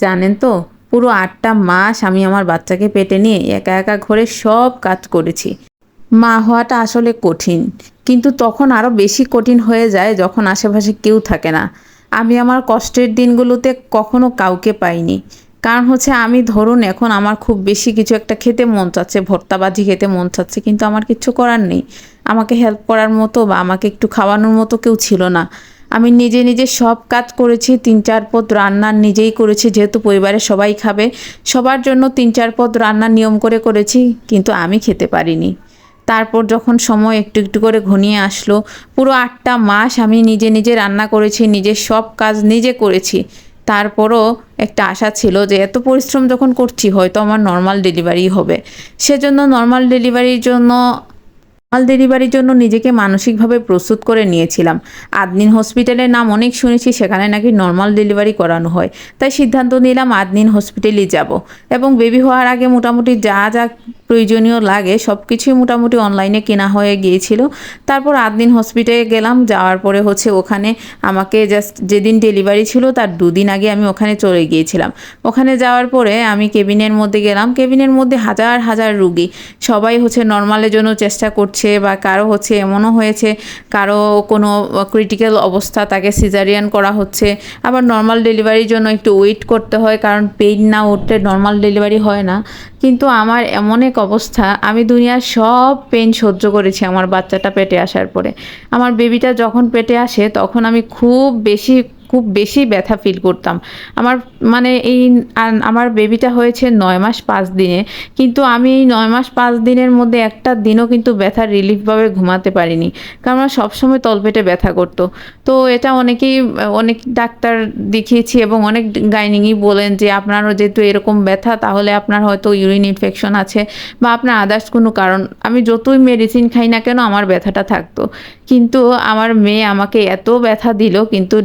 জানেন তো, পুরো আটটা মাস আমি আমার বাচ্চাকে পেটে নিয়ে একা একা ঘরে সব কাজ করেছি। মা হওয়াটা আসলে কঠিন, কিন্তু তখন আরও বেশি কঠিন হয়ে যায় যখন আশেপাশে কেউ থাকে না। আমি আমার কষ্টের দিনগুলোতে কখনো কাউকে পাইনি। কারণ হচ্ছে আমি, ধরুন এখন আমার খুব বেশি কিছু একটা খেতে মন চাচ্ছে, ভর্তাবাজি খেতে মন চাচ্ছে, কিন্তু আমার কিচ্ছু করার নেই। আমাকে হেল্প করার মতো বা আমাকে একটু খাওয়ানোর মতো কেউ ছিল না। আমি নিজে নিজে সব কাজ করেছি, তিন চার পদ রান্নার নিজেই করেছি, যেহেতু পরিবারের সবাই খাবে। সবার জন্য তিন চার পদ রান্নার নিয়ম করে করেছি, কিন্তু আমি খেতে পারিনি। তারপর যখন সময় একটু একটু করে ঘনিয়ে আসলো, পুরো আটটা মাস আমি নিজে নিজে রান্না করেছি নিজের সব কাজ নিজে করেছি। তারপরও একটা আশা ছিল যে এত পরিশ্রম যখন করছি, হয়তো আমার নর্মাল ডেলিভারি হবে। সেজন্য নর্মাল ডেলিভারির জন্য নর্মাল ডেলিভারির জন্য নিজেকে মানসিকভাবে প্রস্তুত করে নিয়েছিলাম। আদনিন হসপিটালের নাম অনেক শুনেছি, সেখানে নাকি নর্মাল ডেলিভারি করানো হয়। তাই সিদ্ধান্ত নিলাম আদনিন হসপিটালই যাব। এবং বেবি হওয়ার আগে মোটামুটি যা যা প্রয়োজনীয় লাগে সব কিছুই মোটামুটি অনলাইনে কেনা হয়ে গিয়েছিল। তারপর আদনিন হসপিটালে গেলাম, যাওয়ার পরে হচ্ছে ওখানে আমাকে জাস্ট যেদিন ডেলিভারি ছিল তার দুদিন আগে আমি ওখানে চলে গিয়েছিলাম। ওখানে যাওয়ার পরে আমি কেবিনের মধ্যে গেলাম। কেবিনের মধ্যে হাজার হাজার রুগী। সবাই হচ্ছে নর্মালের জন্য চেষ্টা করছে বা কারও হচ্ছে এমনও হয়েছে, কারও কোনো ক্রিটিক্যাল অবস্থা তাকে সিজারিয়ান করা হচ্ছে, আবার নর্মাল ডেলিভারির জন্য একটু ওয়েট করতে হয়, কারণ পেইন না উঠলে নর্মাল ডেলিভারি হয় না। কিন্তু আমার এমন এক অবস্থা, আমি দুনিয়ার সব পেন সহ্য করেছি আমার বাচ্চাটা পেটে আসার পরে। আমার বেবিটা যখন পেটে আসে, তখন আমি খুব বেশি খুব বেশি ব্যথা ফিল করতাম। আমার মানে এই আমার বেবিটা হয়েছে নয় মাস পাঁচ দিনে, কিন্তু আমি এই নয় মাস পাঁচ দিনের মধ্যে একটা দিনও কিন্তু ব্যথা রিলিফভাবে ঘুমাতে পারিনি। কারণ আমার সবসময় তলপেটে ব্যথা করতো। তো এটা অনেকেই, অনেক ডাক্তার দেখিয়েছি এবং অনেক গাইনিংই বলেন যে, আপনারও যেহেতু এরকম ব্যথা, তাহলে আপনার হয়তো ইউরিন ইনফেকশন আছে বা আপনার আদার্স কোনো কারণ। আমি যতই মেডিসিন খাই না কেন আমার ব্যথাটা থাকতো। কিন্তু আমার মেয়ে আমাকে এত ব্যথা দিল, কিন্তু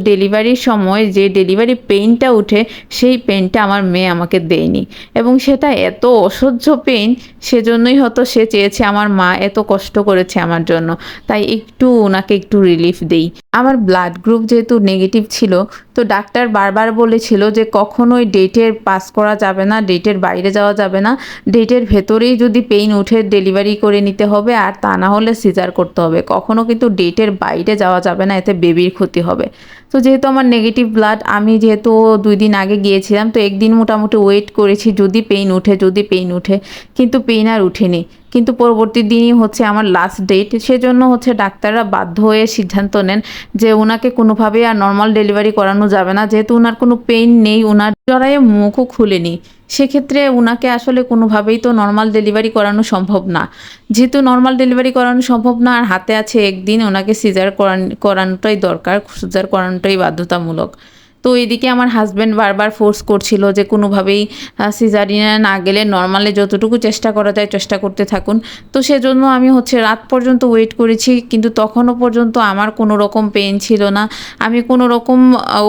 ডেলিভারির সময় যে ডেলিভারি পেইনটা উঠে, সেই পেইনটা আমার মেয়ে আমাকে দেয়নি। এবং সেটা এত অসহ্য পেইন সেজন্যই হয়তো সে চেয়েছে আমার মা এত কষ্ট করেছে আমার জন্য। তাই একটু ওনাকে একটু রিলিফ দেই। আমার ব্লাড গ্রুপ যেহেতু নেগেটিভ ছিল, তো ডাক্তার বারবার বলেছিল যে কখনোই ডেটের পাস করা যাবে না ডেটের বাইরে যাওয়া যাবে না। ডেটের ভেতরেই যদি পেইন উঠে ডেলিভারি করে নিতে হবে, আর তা না হলে সিজার করতে হবে। কখনো কিন্তু ডেটের বাইরে যাওয়া যাবে না, এতে বেবির ক্ষতি হবে। তো যেহেতু আমার নেগেটিভ ব্লাড আমি যেহেতু দুই দিন আগে গিয়েছিলাম, তো একদিন মোটামুটি ওয়েট করেছি, যদি পেইন উঠে, যদি পেইন উঠে। কিন্তু পেইন আর উঠেনি। কিন্তু পরবর্তী দিনই হচ্ছে আমার লাস্ট ডেট সেজন্য হচ্ছে ডাক্তাররা বাধ্য হয়ে সিদ্ধান্ত নেন যে ওনাকে কোনোভাবেই আর নর্মাল ডেলিভারি করানো যাবে না। যেহেতু ওনার কোনো পেইন নেই ওনার জরায়ে মুখও খুলেনি, সেক্ষেত্রে ওনাকে আসলে কোনোভাবেই তো নর্মাল ডেলিভারি করানো সম্ভব না। যেহেতু নর্মাল ডেলিভারি করানো সম্ভব না, আর হাতে আছে একদিন ওনাকে সিজার করান, করানোটাই দরকার সিজার করানোটাই বাধ্যতামূলক। তো এদিকে আমার হাজব্যান্ড বারবার ফোর্স করছিল যে কোনোভাবেই সিজারিনে না গেলে নর্মালে যতটুকু চেষ্টা করা যায় চেষ্টা করতে থাকুন। তো সেজন্য আমি হচ্ছে রাত পর্যন্ত ওয়েট করেছি, কিন্তু তখনও পর্যন্ত আমার কোনো রকম পেন ছিল না। আমি কোনো রকম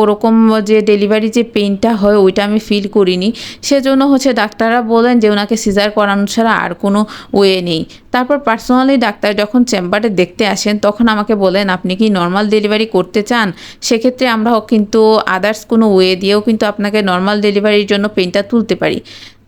ওরকম যে ডেলিভারি যে পেনটা হয়, ওইটা আমি ফিল করিনি। সেজন্য হচ্ছে ডাক্তাররা বলেন যে ওনাকে সিজার করানো ছাড়া আর কোনো ওয়ে নেই। তারপর পার্সোনালি ডাক্তার যখন চেম্বারে দেখতে আসেন, তখন আমাকে বলেন, আপনি কি নর্মাল ডেলিভারি করতে চান? সেক্ষেত্রে আমরা কিন্তু আদার্স কোনো ওয়ে দিয়েও কিন্তু আপনাকে নর্মাল ডেলিভারির জন্য পেনটা তুলতে পারি।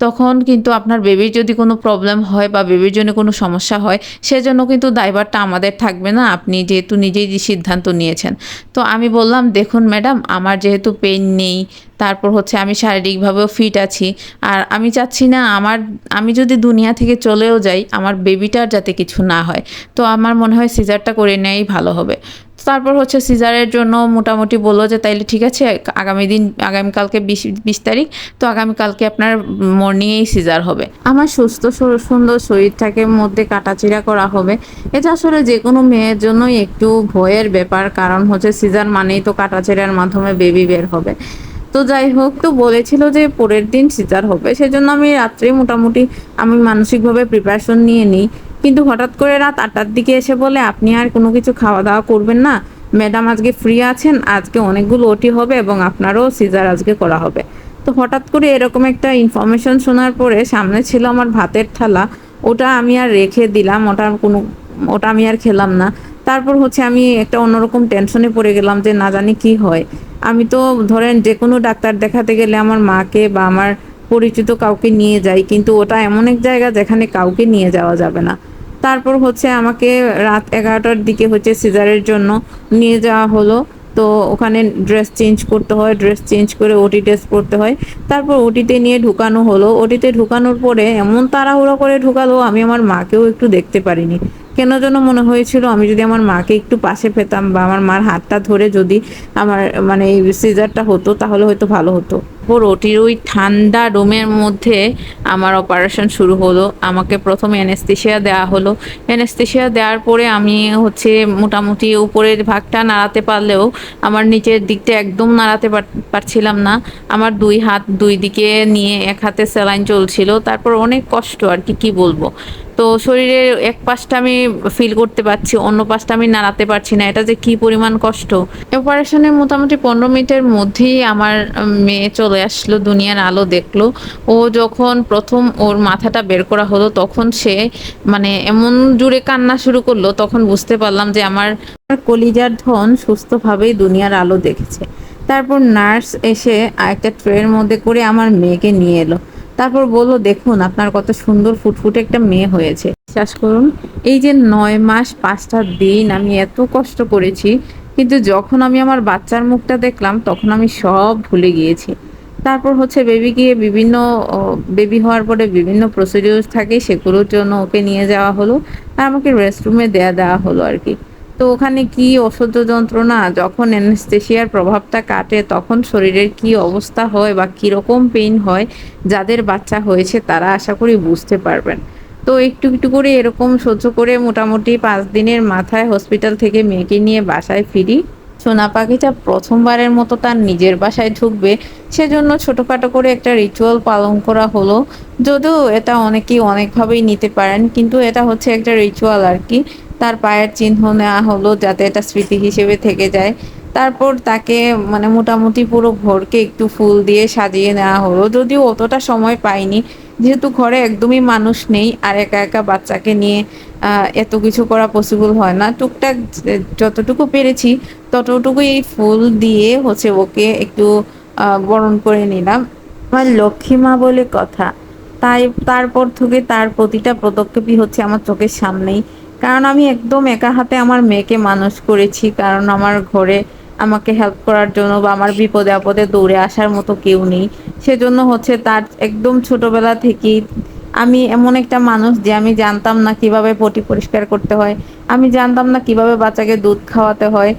তখন কিন্তু আপনার বেবির যদি কোনো প্রবলেম হয় বা বেবির জন্য কোনো সমস্যা হয়, সেজন্য কিন্তু দায়ভারটা আমাদের থাকবে না। আপনি যেহেতু নিজেই সিদ্ধান্ত নিয়েছেন। তো আমি বললাম, দেখুন ম্যাডাম আমার যেহেতু পেন নেই, তারপর হচ্ছে আমি শারীরিকভাবেও ফিট আছি, আর আমি চাচ্ছি না আমার, আমি যদি দুনিয়া থেকে চলেও যাই, আমার বেবিটার যাতে কিছু না হয়। তো আমার মনে হয় সিজারটা করে নেওয়াই ভালো হবে। তারপর হচ্ছে সিজারের জন্য মোটামুটি বলল যে, তাইলে ঠিক আছে, আগামী দিন আগামীকালকে বিশ বিশ তারিখ, তো আগামীকালকে আপনার মর্নিংয়েই সিজার হবে। আমার সুস্থ সুন্দর শরীরটাকে মধ্যে কাটাচিড়া করা হবে। এটা আসলে যে কোনো মেয়ের জন্যই একটু ভয়ের ব্যাপার, কারণ হচ্ছে সিজার মানেই তো কাটাচিড়ার মাধ্যমে বেবি বের হবে। তো যাই হোক, তো বলেছিল যে, পরের দিন সিজার হবে। সেজন্য আমি রাত্রে মোটামুটি আমি মানসিকভাবে প্রিপারেশন নিয়ে নিই। কিন্তু হঠাৎ করে রাত আটটার দিকে এসে বলে, আপনি আর কোনো কিছু খাওয়া দাওয়া করবেন না। ম্যাডাম আজকে ফ্রি আছেন, আজকে অনেকগুলো ওটি হবে এবং আপনারও সিজার আজকে করা হবে। তো হঠাৎ করে এরকম একটা ইনফরমেশন শোনার পরে সামনে ছিল আমার ভাতের থালা। ওটা আমি আর রেখে দিলাম, ওটা কোনো, ওটা আমি আর খেলাম না। তারপর হচ্ছে আমি একটা অন্যরকম টেনশনে পড়ে গেলাম যে, না জানি কি হয়? আমি তো ধরেন যে কোনো ডাক্তার দেখাতে গেলে আমার মাকে বা আমার পরিচিত কাউকে নিয়ে যাই, কিন্তু ওটা এমন এক জায়গা যেখানে কাউকে নিয়ে যাওয়া যাবে না। তারপর হচ্ছে আমাকে রাত এগারোটার দিকে হচ্ছে সিজারের জন্য নিয়ে যাওয়া হলো। তো ওখানে ড্রেস চেঞ্জ করতে হয়, ড্রেস চেঞ্জ করে ওটি টেস্ট করতে হয়। তারপর ওটিতে নিয়ে ঢুকানো হলো। ওটিতে ঢুকানোর পরে এমন তাড়াহুড়ো করে ঢুকালো, আমি আমার মাকেও একটু দেখতে পারিনি। কেন যেন মনে হয়েছিল আমি যদি আমার মাকে একটু পাশে পেতাম বা আমার মার হাতটা ধরে যদি আমার মানে সিজারটা হতো, তাহলে হয়তো ভালো হতো। ওর ওটির ওই ঠান্ডা রুমের মধ্যে আমার অপারেশন শুরু হলো। আমাকে প্রথমে অ্যানেস্থেশিয়া দেওয়া হলো। অ্যানেস্থেশিয়া দেওয়ার পরে আমি হচ্ছে মোটামুটি উপরের ভাগটা নাড়াতে পারলেও আমার নিচের দিকটা একদম নাড়াতে পার- পারছিলাম না। আমার দুই হাত দুই দিকে নিয়ে এক হাতে স্যালাইন চলছিল। তারপর অনেক কষ্ট আর কি কি বলব? তো শরীরের এক পাশটা আমি ফিল করতে পারছি, অন্য পাশটা আমি নাড়াতে পারছি না। এটা যে কি পরিমাণ কষ্ট? অপারেশনের মোটামুটি পনেরো মিনিটের মধ্যেই আমার মেয়ে চলে আসলো, দুনিয়ার আলো দেখল। ও যখন প্রথম ওর মাথাটা বের করা হলো, তখন সে মানে এমন জুড়ে কান্না শুরু করল, তখন বুঝতে পারলাম যে আমার কলিজার ধন সুস্থভাবেই দুনিয়ার আলো দেখেছে। তারপর নার্স এসে একটা ট্রের মধ্যে করে আমার মেয়েকে নিয়ে এলো। তারপর বলল, দেখুন, আপনার কত সুন্দর ফুটফুটে একটা মেয়ে হয়েছে। বিশ্বাস করুন, এই যে নয় মাস পাঁচটা দিন আমি এত কষ্ট করেছি, কিন্তু যখন আমি আমার বাচ্চার মুখটা দেখলাম, তখন আমি সব ভুলে গিয়েছি। তারপর হচ্ছে বেবি গিয়ে বিভিন্ন বেবি হওয়ার পরে বিভিন্ন প্রসিডিউর থাকে, সেগুলোর জন্য ওকে নিয়ে যাওয়া হলো আর আমাকে রেস্টরুমে দেয়া দেওয়া হলো আর কি। তো ওখানে কি অসহ্য যন্ত্রণা? যখন অ্যানেস্থেশিয়ার প্রভাবটা কাটে, তখন শরীরের কি অবস্থা হয় বা কীরকম পেইন হয় যাদের বাচ্চা হয়েছে তারা আশা করি বুঝতে পারবেন। তো একটু একটু করে এরকম সহ্য করে মোটামুটি পাঁচ দিনের মাথায় হসপিটাল থেকে মেয়েকে নিয়ে বাসায় ফিরি। সোনা পাখিটা প্রথমবারের মতো তার নিজের বাসায় ঢুকবে। সেজন্য ছোটোখাটো করে একটা রিচুয়াল পালন করা হলো। যদিও এটা অনেকেই অনেকভাবেই নিতে পারেন, কিন্তু এটা হচ্ছে একটা রিচুয়াল আর কি। তার পায়ের চিহ্ন নেওয়া হলো যাতে এটা স্মৃতি হিসেবে থেকে যায়। তারপর তাকে মানে মোটামুটি পুরো ঘরকে একটু ফুল দিয়ে সাজিয়ে নেওয়া হলো। যদিও অতটা সময় পাইনি, যেহেতু ঘরে একদমই মানুষ নেই আর একা একা বাচ্চাকে নিয়ে এত কিছু করা পসিবল হয় না। টুকটাক যতটুকু পেরেছি ততটুকু এই ফুল দিয়ে হচ্ছে ওকে একটু বরণ করে নিলাম। আমার লক্ষ্মী মা বলে কথা, তাই তারপর থেকে তার প্রতিটা পদক্ষেপই হচ্ছে আমার চোখের সামনেই। কারণ আমি একদম একা হাতে আমার মেয়েকে মানুষ করেছি, কারণ আমার ঘরে আমাকে হেল্প করার জন্য বা আমার বিপদে আপদে দৌড়ে আসার মতো কেউ নেই। সেজন্য হচ্ছে তার একদম ছোটবেলা থেকেই আমি এমন একটা মানুষ যে আমি জানতাম না কীভাবে পটি পরিষ্কার করতে হয়, আমি জানতাম না কীভাবে বাচ্চাকে দুধ খাওয়াতে হয়।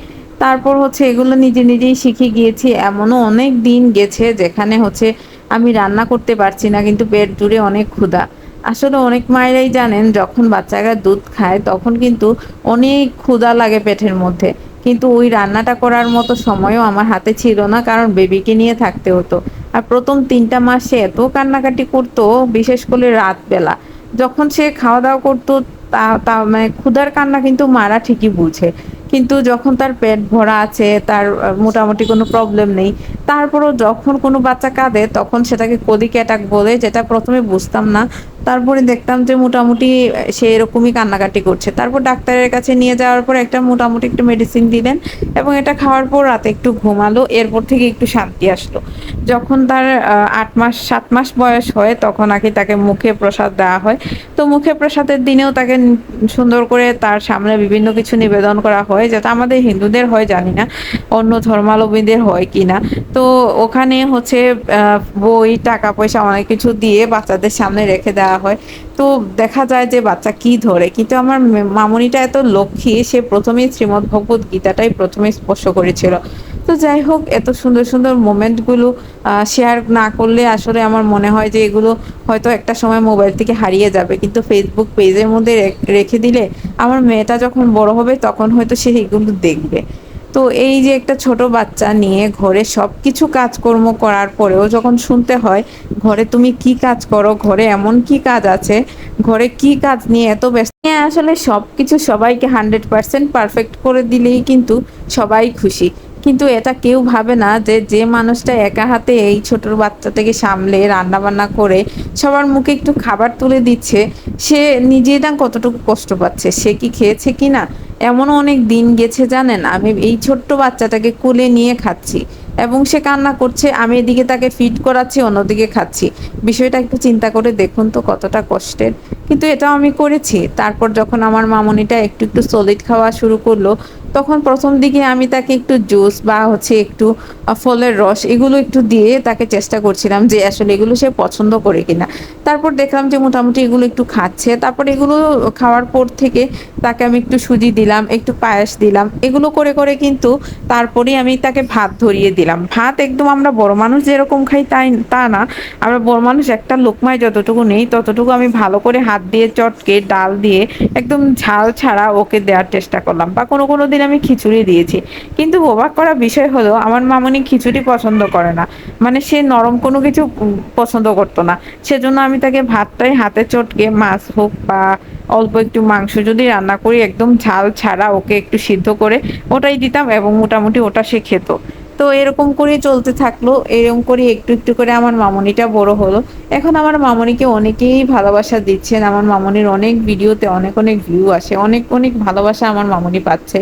তারপর হচ্ছে এগুলো নিজে নিজেই শিখে গিয়েছি, এমনও অনেক দিন গেছে যেখানে হচ্ছে আমি রান্না করতে পারছি না, কিন্তু পেট জুড়ে অনেক ক্ষুধা। আসলে অনেক মায়েরাই জানেন, যখন বাচ্চারা দুধ খায়, তখন কিন্তু অনেক ক্ষুধা লাগে পেটের মধ্যে। কিন্তু ওই রান্নাটা করার মতো সময়ও আমার হাতে ছিল না, কারণ বেবিকে নিয়ে থাকতে হতো। আর প্রথম তিনটা মাস এত কান্নাকাটি করতো, বিশেষ করে রাতবেলা। যখন সে খাওয়া দাওয়া করতো, তা তা মানে ক্ষুধার কান্না কিন্তু মারা ঠিকই বুঝে। কিন্তু যখন তার পেট ভরা আছে, তার মোটামুটি কোনো প্রবলেম নেই, তারপরও যখন কোনো বাচ্চা কাঁদে, তখন সেটাকে কদিক অ্যাটাক বলে, যেটা প্রথমে বুঝতাম না। তারপরে দেখতাম যে মোটামুটি সে এরকমই কান্নাকাটি করছে। তারপর ডাক্তারের কাছে নিয়ে যাওয়ার পর একটা মোটামুটি একটু মেডিসিন দিলেন এবং এটা খাওয়ার পর রাতে একটু ঘুমালো, এরপর থেকে একটু শান্তি আসলো। যখন তার আট মাস, সাত মাস বয়স হয়, তখন আগে তাকে মুখে প্রসাদ দেওয়া হয়। তো মুখে প্রসাদের দিনেও তাকে সুন্দর করে তার সামনে বিভিন্ন কিছু নিবেদন করা হয়। যেটা আমাদের হিন্দুদের হয়, জানি না। অন্য ধর্মাবলম্বীদের হয় কি না। তো ওখানে হচ্ছে বই, টাকা পয়সা অনেক কিছু দিয়ে বাচ্চাদের সামনে রেখে দেওয়া হয়। তো দেখা যায় যে বাচ্চা কি ধরে? কিন্তু আমার মামনিটা এত লক্ষ্মী, সে প্রথমেই শ্রীমদ্ ভগবত গীতাটাই প্রথমে স্পর্শ করেছিল। তো যাই হোক এত সুন্দর সুন্দর মোমেন্টগুলো শেয়ার না করলে আসলে আমার মনে হয় যে এগুলো হয়তো একটা সময় মোবাইল থেকে হারিয়ে যাবে। কিন্তু ফেসবুক পেজের মধ্যে রেখে দিলে আমার মেয়েটা যখন বড় হবে তখন হয়তো সে এগুলো দেখবে। তো এই যে একটা ছোট বাচ্চা নিয়ে ঘরে সব কিছু কাজকর্ম করার পরেও যখন শুনতে হয় ঘরে তুমি কি কাজ করো? ঘরে এমন কি কাজ আছে? ঘরে কি কাজ নিয়ে এত ব্যস্ত? হ্যাঁ, আসলে সব কিছু সবাইকে হান্ড্রেড পার্সেন্ট পারফেক্ট করে দিলেই কিন্তু সবাই খুশি। কিন্তু এটা কেউ ভাবে না যে যে মানুষটা একা হাতে এই ছোট বাচ্চা থেকে সামলে রান্না বান্না করে সবার মুখে একটু খাবার তুলে দিচ্ছে, সে নিজেই না কতটুকু কষ্ট পাচ্ছে, সে কি খেয়েছে কি না? এমনও অনেক দিন গেছে জানেন, আমি এই ছোট্ট বাচ্চাটাকে কোলে নিয়ে খাচ্ছি এবং সে কান্না করছে, আমি এদিকে তাকে ফিট করাচ্ছি, অন্যদিকে খাচ্ছি। বিষয়টা একটু চিন্তা করে দেখুন তো কতটা কষ্টের। কিন্তু এটাও আমি করেছি। তারপর যখন আমার মামনিটা একটু একটু সলিড খাওয়া শুরু করল তখন প্রথম দিকে আমি তাকে একটু জুস বা হচ্ছে একটু ফলের রস এগুলো একটু দিয়ে তাকে চেষ্টা করছিলাম যে আসলে এগুলো সে পছন্দ করে কিনা। তারপর দেখলাম যে মোটামুটি এগুলো একটু খাচ্ছে। তারপর এগুলো খাওয়ার পর থেকে তাকে আমি একটু সুজি দিলাম, একটু পায়েস দিলাম। এগুলো করে করে কিন্তু তারপরেই আমি তাকে ভাত ধরিয়ে দিলাম। ভাত একদম আমরা বড় মানুষ যেরকম খাই তাই, তা না। আমরা বড় মানুষ একটা লোকমায় যতটুকু নেই, ততটুকু আমি ভালো করে হাত দিয়ে, চটকে, ডাল দিয়ে একদম ঝাল ছাড়া ওকে দেওয়ার চেষ্টা করলাম। বা কোনো কোনো দিন আমি খিচুড়ি দিয়েছি। কিন্তু অবাক করা বিষয় হলো, আমার মামনি খিচুড়ি পছন্দ করে না। মানে সে নরম কোনো কিছু পছন্দ করতো না। সেজন্য আমি তাকে ভাতটাই হাতে চটকে মাছ হোক বা অল্প একটু মাংস যদি রান্না করি, একদম ঝাল ছাড়া ওকে একটু সিদ্ধ করে ওটাই দিতাম এবং মোটামুটি ওটা সে খেত। তো এরকম করে চলতে থাকল, এরকম করে একটু একটু করে আমার মামনিটা বড় হলো। এখন আমার মামনিকে অনেকেই ভালোবাসা দিচ্ছেন। আমার মামনির অনেক ভিডিওতে অনেক অনেক ভিউ আসে, অনেক অনেক ভালোবাসা আমার মামনি পাচ্ছে।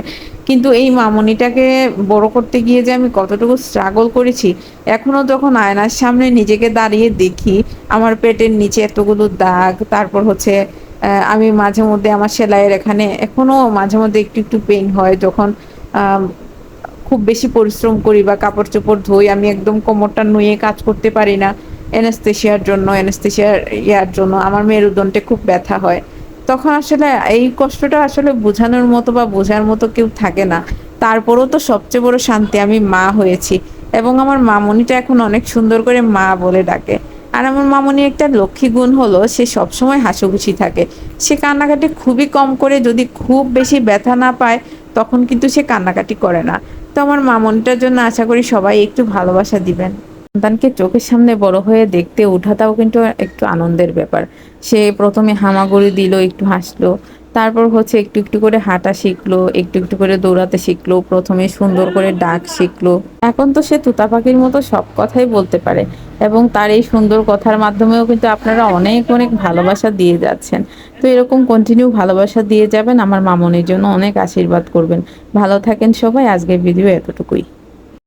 কিন্তু এই মামনিটাকে বড় করতে গিয়ে যে আমি কতটুকু স্ট্রাগল করেছি, এখনও যখন আয়নার সামনে নিজেকে দাঁড়িয়ে দেখি, আমার পেটের নিচে এতগুলো দাগ, তারপর হচ্ছে আমি মাঝে মধ্যে আমার সেলাইয়ের এখানে এখনও মাঝে মধ্যে একটু একটু পেইন হয় যখন খুব বেশি পরিশ্রম করি বা কাপড় চোপড় ধুই, আমি একদম কোমরটা নুয়ে কাজ করতে পারি না এনেস্থেশিয়ার জন্য এনেস্থেশিয়ার ইয়ার জন্য, আমার মেরুদণ্ডে খুব ব্যথা হয়। তখন আসলে এই কষ্টটা আসলে বোঝানোর মতো বা বোঝার মতো কেউ থাকে না। তারপরেও তো সবচেয়ে বড় শান্তি আমি মা হয়েছি এবং আমার মামনিটা এখন অনেক সুন্দর করে মা বলে ডাকে। আর আমার মামনি একটা লক্ষ্মী গুণ হলো সে সবসময় হাসিখুশি থাকে। সে কান্নাকাটি খুবই কম করে, যদি খুব বেশি ব্যথা না পায়, তখন কিন্তু সে কান্নাকাটি করে না। তো আমার মামনিটার জন্য আশা করি সবাই একটু ভালোবাসা দিবেন। সন্তানকে চোখের সামনে বড় হয়ে দেখতে ওঠাটাও কিন্তু একটু আনন্দের ব্যাপার। সে প্রথমে হামাগুড়ি দিল, একটু হাসলো, তারপর হচ্ছে একটু একটু করে হাঁটা শিখলো, একটু একটু করে দৌড়াতে শিখলো, প্রথমে সুন্দর করে ডাক শিখলো। এখন তো সে তুতা পাখির মতো সব কথাই বলতে পারে এবং তার এই সুন্দর কথার মাধ্যমেও কিন্তু আপনারা অনেক অনেক ভালোবাসা দিয়ে যাচ্ছেন। তো এরকম কন্টিনিউ ভালোবাসা দিয়ে যাবেন, আমার মামনির জন্য অনেক আশীর্বাদ করবেন। ভালো থাকেন সবাই, আজকের ভিডিও এতটুকুই।